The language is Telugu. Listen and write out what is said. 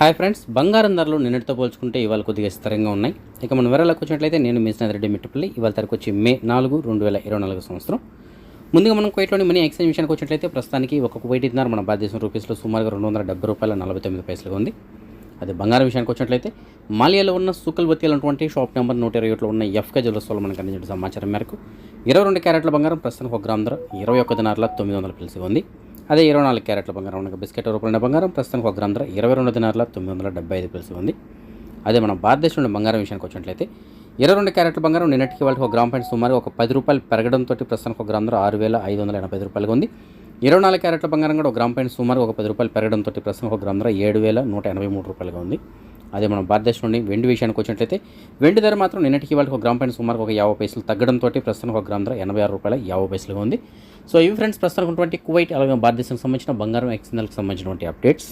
హాయ్ ఫ్రెండ్స్ బంగారం ధరలు నిన్నటితో పోల్చుకుంటే ఇవాళ కొద్దిగా స్థిరంగా ఉన్నాయి. ఇక మనం వివరాలకు వచ్చినట్లయితే నేను మిస్నాథ్ రెడ్డి మిట్టపల్లి. ఇవాళ తరకు వచ్చి మే నాలుగు రెండు వేల ఇరవై నాలుగు సంవత్సరం. ముందుగా మనం కువైట్లోని మనీ ఎక్స్చేంజ్ విషయానికి వచ్చినట్లయితే ప్రస్తుతానికి ఒక కువైట్ మన భారతదేశం రూపీస్లో సుమారుగా రెండు వందల డెబ్బై రూపాయల నలభై తొమ్మిది పైసలుగా ఉంది. అదే బంగారం విషయానికి వచ్చినట్లయితే మాలియాలో ఉన్న సుకల్ బత్తి అనేటువంటి షాప్ నెంబర్ నూట ఇరవై ఒకటిలో ఉన్న ఎఫ్కే జ్యువెలర్స్ మనకు అందించిన సమాచారం మేరకు ఇరవై రెండు క్యారెట్ల బంగారం ప్రస్తుతానికి ఒక గ్రామ్ ధర ఇరవై ఒక్క దినారుల తొమ్మిది వందల పిలిసి ఉంది. అదే ఇరవై నాలుగు క్యారెట్ల బంగారం ఉన్న బిస్కెట్ రూపాయల బంగారం ప్రస్తుతానికి ఒక గ్రామ్ ధర ఇరవై రెండు దినారుల తొమ్మిది వందల డెబ్బై ఐదు పిలిసి ఉంది. అదే మన భారతదేశంలో బంగారం విషయానికి వచ్చినట్లయితే ఇరవై రెండు క్యారెట్ల బంగారం నిన్నటికి వాళ్ళకి ఒక గ్రామ్ పాయింట్ సుమారు ఒక పది రూపాయలు పెరగడంతో ప్రస్తుతానికి ఒక గ్రామ్ ధర ఆరు వేల ఐదు వందల ఎనభై రూపాయలుగా ఉంది. ఇరవై నాలుగు క్యారెట్ల బంగారం కూడా ఒక గ్రామ్ పాయింట్ సుమారు ఒక పది రూపాయలు పెరగడంతో ప్రస్తుతం ఒక గ్రామ్ ధర ఏడు వేల నూట ఎనభై మూడు రూపాయలుగా ఉంది. అదే మనం నుండి వెండి విషయానికి వచ్చినట్లయితే వెండి ధర మాత్రం నిన్నటికి వాళ్ళకి ఒక గ్రామ్ పాయింట్ సుమారు ఒక యాభై పైసలు తగ్గడంతో ప్రస్తుతం ఒక గ్రామ్ ధర ఎనభై ఆరు రూపాయల యాభై పైసలుగా ఉంది. సో ఇవి ఫ్రెండ్స్ ప్రస్తుతం ఉన్నటువంటి కువైట్ అలాగే భారతదేశానికి సంబంధించిన బంగారం ఎక్స్ఎన్ఎల్కి సంబంధించినటువంటి అప్డేట్స్